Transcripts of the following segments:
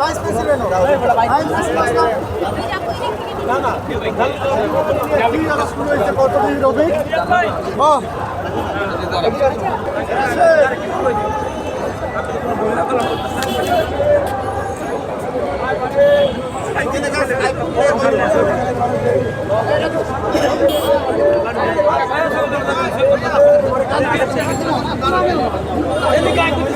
Vice president. Vice president. Ik heb het niet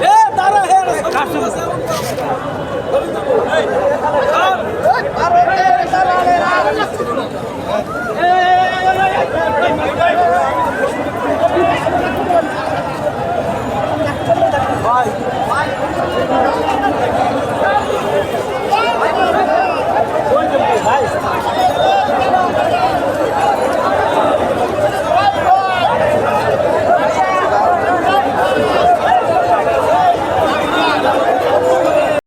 Ei, tá na reta!